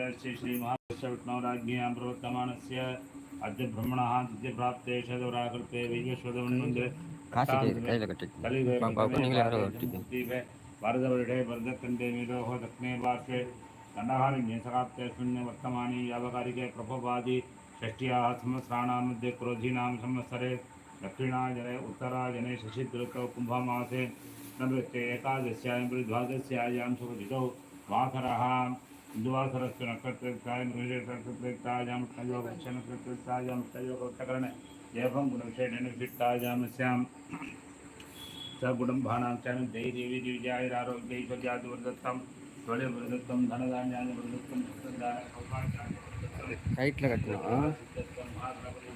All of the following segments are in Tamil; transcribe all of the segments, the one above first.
श्री श्रीमहास्य विष्णवराज्ञां प्रवर्तमानस्य अद्य ब्रह्मणः द्वितीयप्राप्ते शतवराकृते वैश्वदमन्वन्दे वरदवृढे वरदकण्डे मेधोः दक्षिणे पार्श्वे दण्डहारण्ये सकाप्तेऽस्मिन् वर्तमाने यावकारिके प्रभोपादि षष्ट्याः संवत्सराणां मध्ये क्रोधीनां संवत्सरे दक्षिणाजने उत्तराजने शशिद्रुतौ कुम्भमासे नवृत्ते एकादश्यां दुआ सरस्वना कर्तृ काय मृगे ताजाम खयोग क्षण कर्तृ ताजाम खयोग करण एवं गुणविषयेण विशिष्टाजाम श्याम सगुणं भाणां धैर्य विजयारोग्यैश्वर्यादिवर्दत्तं त्वले वृदत्तं धनधान्यानि वृदत्तं राइट लगा के हाँ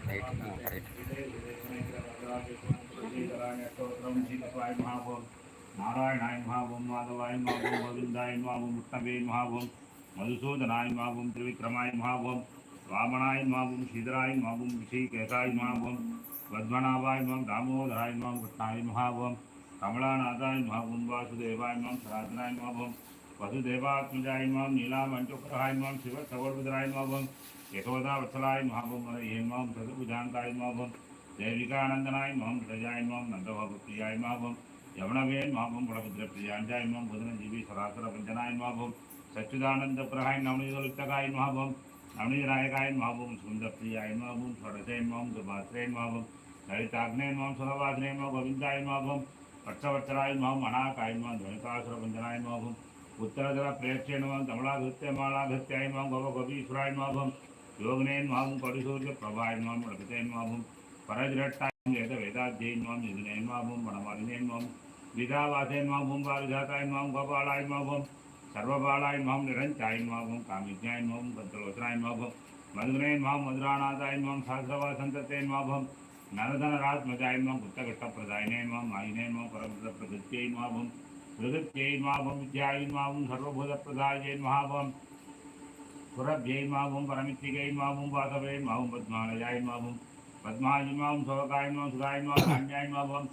राइट हाँ राइट नारायणाय महाभूम माधवाय महाभूम गोविंदाय महाभूम मुक्तवे महाभूम मधुसूदनाय मावम त्रिविक्रमाय मावम वामणाय मावम श्रीधराय मावम ऋषिकेशाय मावम पद्मनाभाय माम दामोदराय माम कृष्णाय महावम कमलानाथाय मावम वासुदेवाय माम सनातनाय मावम वसुदेवात्मजाय माम नीलामंचुकराय माम शिव सवर्भद्राय मावम यशोदा वत्सलाय मावम ये माम चतुर्भुजांताय मावम देविकानंदनाय माम हृदयाय माम नंदभवप्रियाय महाभुम यवणवेन मावम गुणभद्रप्रियांजाय माम बुधनजीवी सरासर पंचनाय महाभुम सच्चिदानंद प्रहाय सच्चिदानंदप्रहाय नवनीतलुप्तकाय महाभम नवनीतनायकाय महाभम सुंदरप्रियाय महाभम षोडशाय महाम सुभाश्रय महाभम ललिताग्नय महाम सुखभाद्रय महा गोविंदाय महाभम पक्षवत्सराय महाम अनाकाय महाम ध्वनितासुरभंजनाय महाभम उत्तरधर प्रेक्षय महाम कमलाधृत्य मालाधृत्याय महाम गव गोपीश्वराय महाभम योगनयन महाम कविसूर्य प्रभाय महाम लपितय महाभम परजरट्टाय वेद वेदाध्याय महाम युजनयन महाभम वनमालिनयन महाम विधावासेन महाम भूम वारिधाताय महाम गोपालाय महाभम சர்வபாலாயின் மாம் நிரஞ்சாயின் மாபம் காமிஜாயின் மாபம் பத்ரோசராயின் மாபம் மதுரையின் மாம் மதுராநாதாயின் மாம் சாஸ்திரவா சந்தத்தையின் மாபம் நரதனராத்மஜாயின் மாம் புத்தகஷ்டப்பிரதாயினேன் மாம் ஆயினேன் மாம் பரமத பிரகத்தியின் மாபம் பிரகத்தியின் மாபம் வித்யாயின் மாபம் சர்வபூத பிரதாயின் மகாபம் சுரப்ஜெயின் மாவும் பரமித்திகையின் மாவும் வாசவேயின் மாவும் பத்மாலயாயின் மாவும் பத்மாயின் மாவும் சோகாயின் மாவும்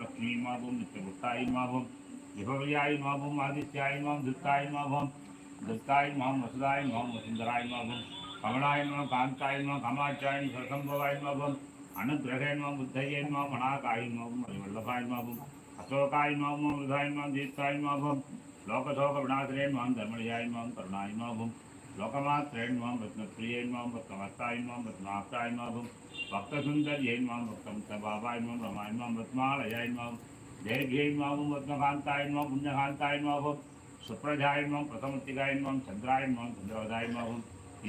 லக்ஷ்மியின் மாவும் நித்தியபுத்தாயின் மாவும் विभव्याय नम आदित्याय नम दुत्ताय नम दुत्ताय नम वसुदाय नम वसुंधराय नम कमलाय नम कांताय नम कमाचाय सरसंभवाय नम अनुग्रहे नम बुद्धये नम अनाकाय नम वल्लभाय नम अशोकाय नम मृधाय नम दीप्ताय नम लोकशोक विनाशने नम धर्मणयाय नम करुणाय नम लोकमात्रेण माम रत्नप्रिय माम भक्तमस्ताय माम रत्नाप्ताय माम भक्तसुंदर्यै माम भक्तं दीर्घेन मां रत्नकान्ताय मां पुण्यकान्ताय मां सुप्रजाय मां प्रथमतिगाय मां चन्द्राय मां चन्द्रवदाय मां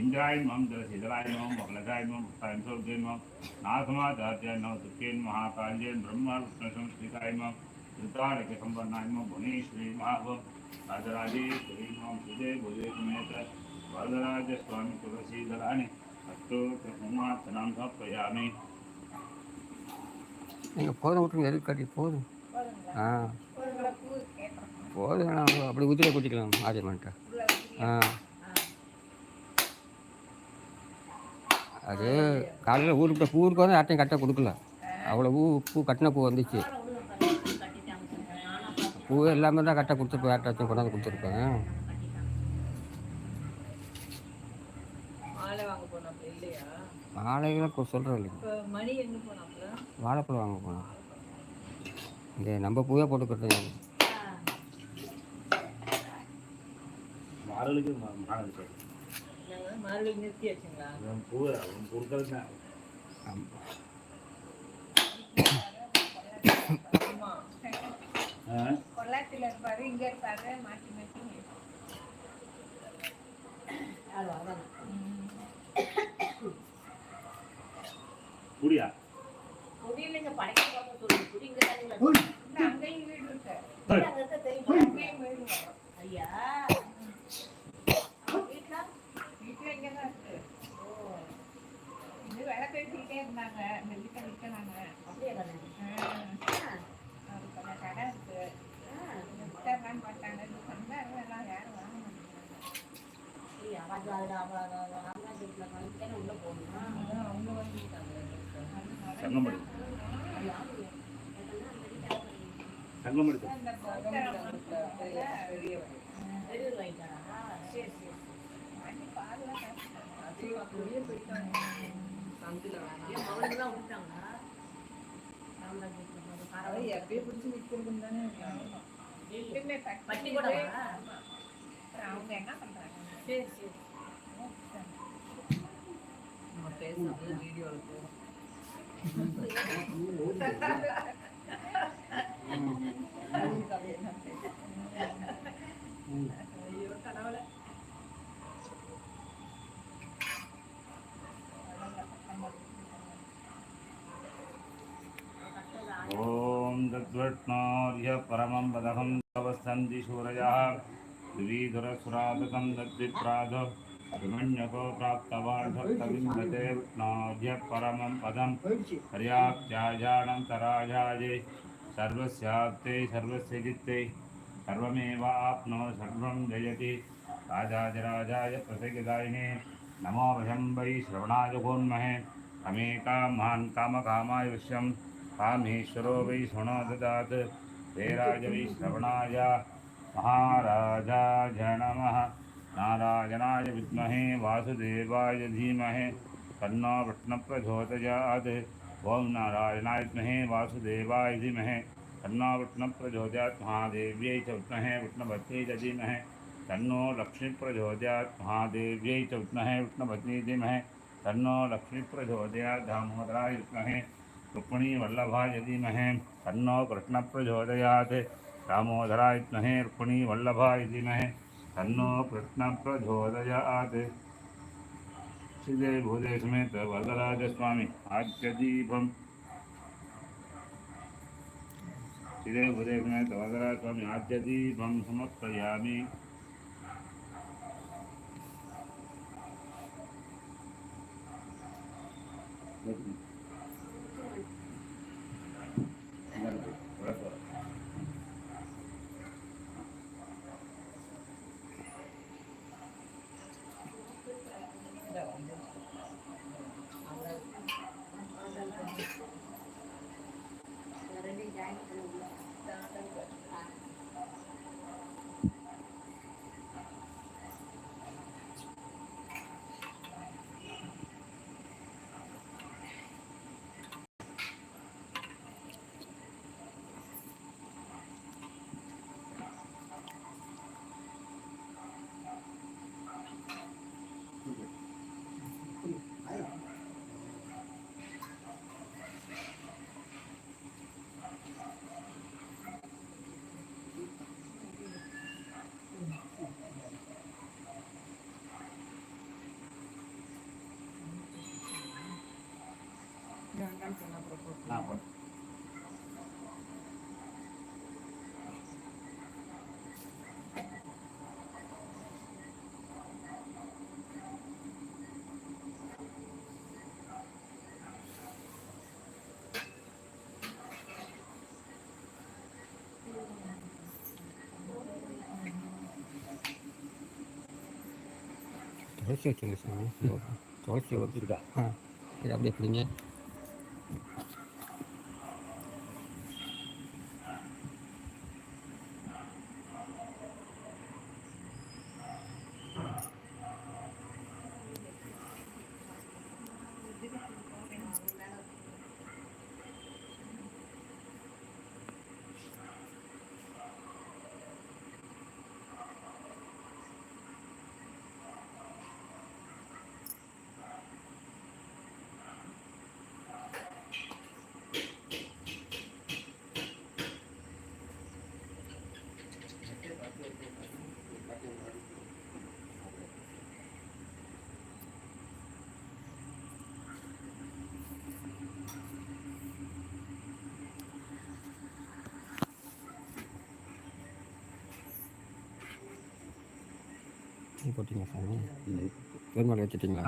इन्द्राय मां जलशीतलाय मां वक्लजाय मां भक्ताय सौर्य मां नाथमाचार्य नवदुःखेन महाकाल्येन ब्रह्म विष्णुसंस्कृताय मां ऋतारकसम्पन्नाय मां भुवनेश्वरी महाभव राजराजेश्वरी मां सुजय भुजे समेत वरदराजस्वामी तुलसीधराणि अष्टोत्तमार्चनां समर्पयामि நீங்கள் போதும் விட்டுருங்க எதுக்கு கட்டி போதும் ஆ. போதும் வேணாம் அப்படி உதிரை கொட்டிக்கலாம் ஆரியமான்ட்ட ஆ. அது காலையில் ஊருக்கு பூருக்கு வந்து யார்ட்டையும் கட்ட கொடுக்கல. அவ்வளோ பூ பூ கட்டின பூ வந்துச்சு. பூ எல்லாமே தான் கட்ட கொடுத்துருப்பேன் யார்ட்டாச்சும் கொண்டாந்து கொடுத்துருப்பேன். மாலைகளை சொல்கிறேன் இல்லைங்க. வாழைப்பழம் வாங்க போனோம். இங்கே நம்ம பூவே போட்டுக்கிறது மாறுகளுக்கு மாறுது சார் நாங்க மறுபடியும் நிறுத்தியாச்சுங்களா அவன் பூ அவன் கொடுக்கறது தான். ஆமா. ஆ? கொள்ளாட்டில் இருப்பாரு இங்க இருப்பாரு மாற்றி மாற்றி இல்ல, அங்கேயும் வீடு இருக்கு அங்கேயும் வீடு வரும். வீட்டுல இங்கதான் இருக்கு இது வேலை பேசிக்கிட்டே இருந்தாங்க இந்த வீட்டை விற்கிறாங்க அது கொஞ்சம் கடை இருக்கு விற்கிறான்னு பார்த்தாங்க இது சொன்னாரு எல்லாம் யாரும் வாங்க மாட்டேங்கிறாங்க அவங்க வாங்கிட்டாங்க சங்கமடி. சங்கமடி சார் அந்த போஸ்டரை பெரிய பெரிய கொடுத்தாங்க. பெரிய சரி சரி அப்படியே போயிட்டாங்க சந்தில வேணாம் ஏன் மவனுக்குலாம் பிடிச்சி நிக்கிறதுன்னு தானே பட்டி கூட அவங்க என்ன பண்றாங்க சரி சரி நம்ம பேசுறது வீடியோவில் போகும் तद्वट्नार्य परमं पदहं तवस्थन्ति शूरयः द्विधुरसुरादकं तद्विप्राध विमन्यको प्राप्तवान् भक्तविन्दते विष्णार्य परमं पदं। पर्याप्त्याजानं तराजाये सर्वस्याप्ते सर्वस्य चित्ते। सर्वमेवाप्नो, सर्वं जयति। राजाधिराजाय प्रसगिदायिने नमो वशं वै श्रवणाय भोन्महे। अमेकामान् कामकामाय विश्वं कामेश्वरो वै शृणो ददात् देराज वै श्रवणाय महाराजाय नमः। नारायणाय विद्महे, वासुदेवाय धीमहि। तन्नो विष्णुप्रचोदयात् ॐ नारायणाय विद्महे, वासुदेवाय धीमहि। तन्नो विष्णुप्रचोदयात् महादेव्यै च विद्महे विष्णुभद्रै च धीमहि। तन्नो लक्ष्मीप्रचोदयात्, महादेव्यै च विद्महे धीमहि। तन्नो लक्ष्मीप्रचोदयात्, दामोदराय विद्महे। रुक्मिणी वल्लभाय धीमहे तन्नो कृष्णप्रचोदयात् दामोदराय विद्महे रुक्मिणी वल्लभाय धीमहे तन्नो कृष्णप्रचोदयात् श्रीदेवी भूदेव समेत वरदराजस्वामी आद्यदीपं श्रीदेवी भूदेव समेत वरदराजस्वामी आद्यदीपं समर्पयामि। துளசி வச்சுங்க சாமி துளசி வச்சுருக்கா இது அப்படியே பிடிங்க போட்டிங்க சாமி பெருமாள் வச்சுட்டிங்களா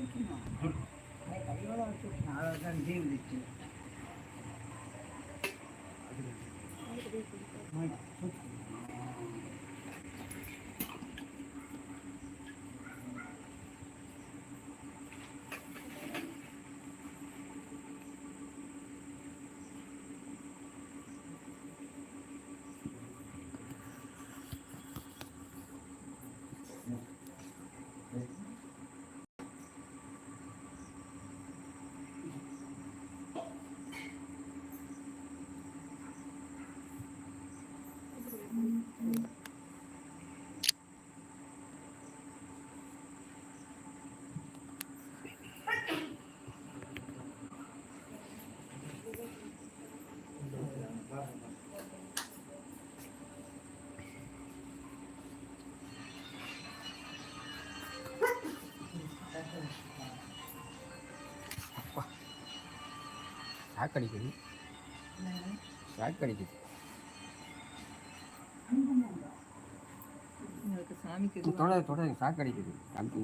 Thank you. ஜீவிச்சு சாக்கடிக்குது சாக்கடிக்குது உங்களுக்கு சாமிக்கு இது தொட தொட சாக்கடிக்குது தம்பி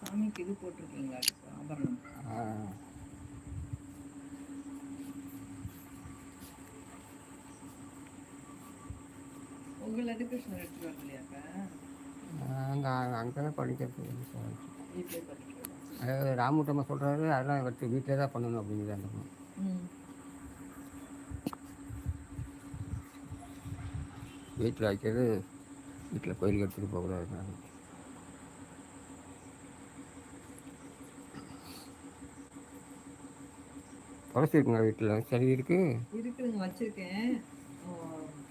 சாமிக்கு இது. போட்டிருக்கீங்களா? ஆபரணம். உங்கள் எதுக்கேஷன் எடுத்துட்டு வரலையாக்கா? அங்கே அங்கே படிக்கிறது அதாவது ராமுட்டம்மா சொல்கிறாரு அதெல்லாம் எடுத்து வீட்டில் தான் பண்ணணும் அப்படிங்கிறது அந்த வீட்டில் வைக்கிறது வீட்டில் கோயிலுக்கு எடுத்துகிட்டு போகக்கூடாது துளசி இருக்குங்க வீட்டில்? சரி இருக்குது இருக்குதுங்க வச்சிருக்கேன்.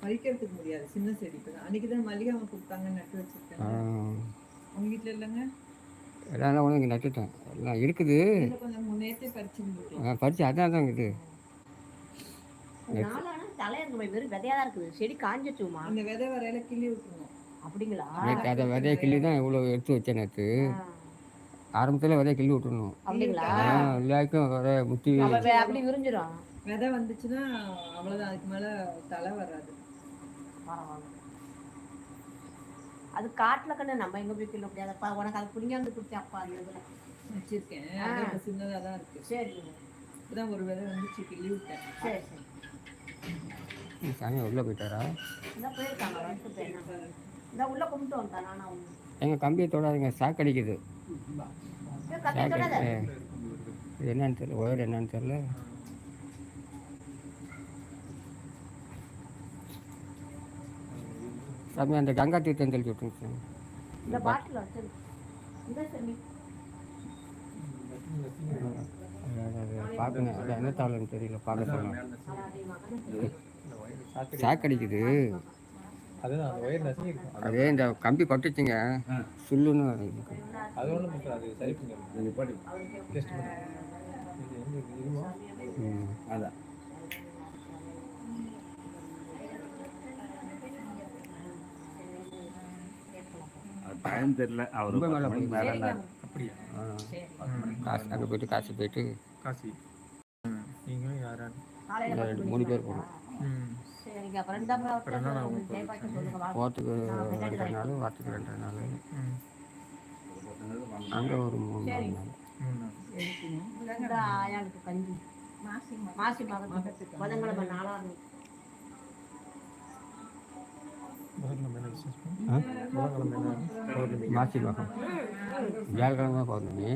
பறிக்கிறதுக்கு முடியாது. சின்ன செடி. அன்னைக்கு தான் மல்லிகை கொடுத்தாங்க நட்டு வச்சிருக்கேன். உங்க வீட்டில் இல்லைங்க? எல்லாம் ஒன்று இங்கே நட்டுட்டேன் எல்லாம் இருக்குது. பறிச்சு படிச்சு அதான் தான் இருக்குது. அதை விதைய கிள்ளி தான் இவ்வளோ எடுத்து வச்சேன் நேற்று ஆரம்பத்தில் விதைய கிள்ளி விட்டுணும் அப்படிங்களா? எல்லாருக்கும் முத்தி அப்படி விரிஞ்சிடும் விதை வந்துச்சுன்னா அவ்வளோதான் அதுக்கு மேலே தலை வராது. பரவாயில்ல. அது காட்டுல கண்ணு நம்ம எங்க போய் கிள்ள முடியாதப்பா உனக்கு அது புரிஞ்சாந்து கொடுத்தேன்ப்பா அந்த இதுல வச்சிருக்கேன். அது இப்ப சின்னதா தான் இருக்கு. சரி. இப்பதான் ஒரு விதை வந்துச்சு கிள்ளி விட்டேன். சரி சரி. சாமி உள்ளே போயிட்டாரா? இந்த போயிருக்காங்க வந்துட்டு போயிருக்காங்க. இந்த உள்ள கும்பிட்டு வந்துட்டான் நானும் அவங்க. எங்கள் கம்பியை தொடாதுங்க சாக்கடிக்குது என்னன்னு தெரியல ஒயர் என்னன்னு தெரியல. சாமி அந்த கங்கா தீர்த்தம் தெளிச்சு விட்டுருங்க சாமி. இந்த பாட்டில் சரி அது- அது பார்க்கங்க அது என்ன தாளன்னு தெரியல பார்க்க சொல்லலாம் மகனே சாக்கடிக்குது அதே இந்த கம்பி பட்டுச்சுங்க சுள்ளுன்னு இருக்கு. அது ஒன்றும் பண்ணுறது அது சரி பண்ணிடலாம் நிப்பாட்டி டெஸ்ட் பண்ணி இது எங்க இருக்கு? இதுவா ம். அதான் அது டைம் தெரியல. அவர் ரொம்ப மேல மேல. அப்படியா. காசு அங்கே போயிட்டு காசு போயிட்டு காசி. நீங்களும் யாரான்னு ரெண்டு மூணு பேர். போகணும்? அப்புறம் ரெண்டு நாள் வரத்துக்கு ரெண்டரை நாள் அங்கே ஒரு மூணு நாள். மூணு நாள். மாசி மாசி மாசி மகம் வியாழக்கிழமை பௌர்ணமி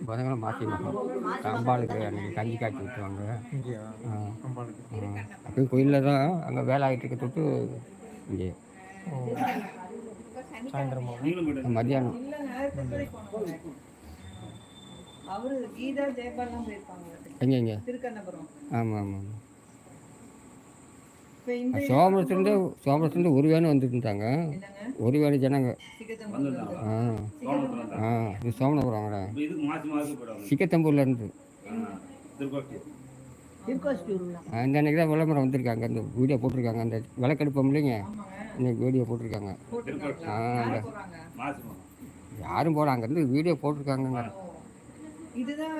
புதன்கிழமை மாசி மகம் அம்பாளுக்கு அன்றைக்கி கஞ்சி காய்ச்சி விட்டுருவாங்க அப்படியே கோயிலில் தான் அங்கே வேலை ஆகிட்டு இருக்க தொட்டு இங்கே ஓ மத்தியானம் கீதா போயிருப்பாங்க எங்கே எங்கே திருக்கண்ணபுரம் ஆமாம் ஆமாம் சோமரத்துலேருந்து சோமரத்துலேருந்து ஒரு வேணும் என்னங்க? ஒரு வேணும் ஜனங்க. ஆ. ஆ இது சோமனபுரம் போயிடுவாங்க சிக்கத்தம்பூர்லேருந்து இந்த அன்றைக்கி தான் விளம்பரம் வந்திருக்காங்க. அந்த வீடியோ போட்டிருக்காங்க. அந்த விளக்கெடுப்போம் இல்லைங்க? இன்னைக்கு வீடியோ போட்டிருக்காங்க. ஆ அந்த யாரும் அங்கேருந்து வீடியோ போட்டிருக்காங்க இதுதான்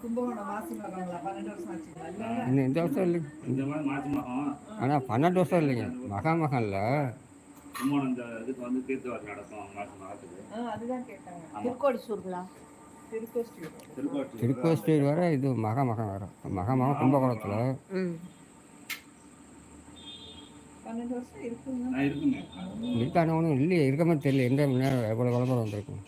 கும்பகோணம் மகங்களா பன்னெண்டு வருஷம் ஆச்சுங்களா? இல்ல இன்னும் இந்த வருஷம் இல்லை இந்த மாதிரி மாசி மாதம் ஆனால் பன்னெண்டு வருஷம் இல்லைங்க. மகா மகம் இல்லை கும்பகோணம் இந்த இதுக்கு வந்து தீர்த்தவாரி நடக்கும் மாசி அதுதான் கேட்டாங்க. வர இது மகாமகம் வரும் மகாமகம் கும்பகோணத்தில். பன்னெண்டு வருஷம் இருக்குங்க. ஆ, இருக்குங்க. இருக்கானவனும் இல்லையே இருக்க மாதிரி தெரியல. எந்த மணி நேரம் எவ்வளோ விளம்பரம் வந்திருக்கும்?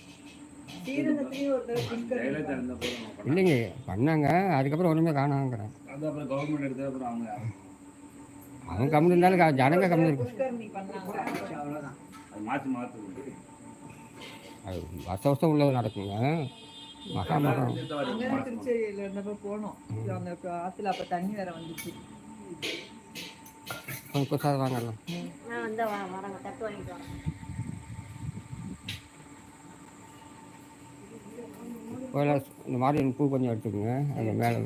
இல்லைங்க பண்ணாங்க அதுக்கப்புறம் ஒன்றுமே காணாங்கிறேன் அது அப்புறம் கவர்மெண்ட் எடுத்து அப்புறம் அவங்க அவன் கம்மி இருந்தாலும் ஜனங்க கம்மி இருக்கு. அது அது வருஷம் வருஷம் உள்ளது நடக்குங்க. மகாமகம் அங்கே திருச்சேரியில் இருந்தப்போ போனோம். அந்த ஆற்றுல அப்போ தண்ணி வேற வந்துச்சு. வாங்கலாம் நான் வந்து வ- வரேங்க தட்டு வாங்கிட்டு வரேன் கோயில இந்த மாதிரி பூ கொஞ்சம் எடுத்துக்கோங்க. அந்த மேலே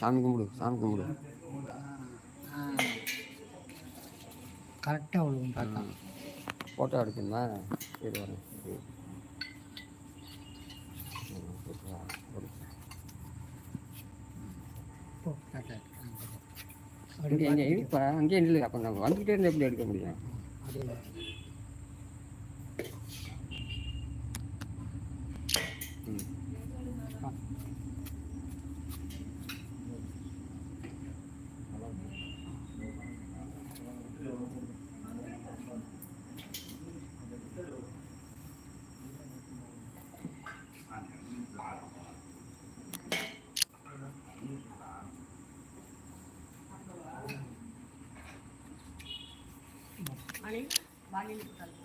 சாமி கும்பிடு சாமி கும்பிடு. கரெக்டாக விழுவும் பார்த்தா ஃபோட்டோ எடுக்கணுமா இது வரேன் அங்கேயே இல்லை அப்போ நம்ம வந்துக்கிட்டே இருந்து எப்படி எடுக்க முடியும் மணி வாங்கி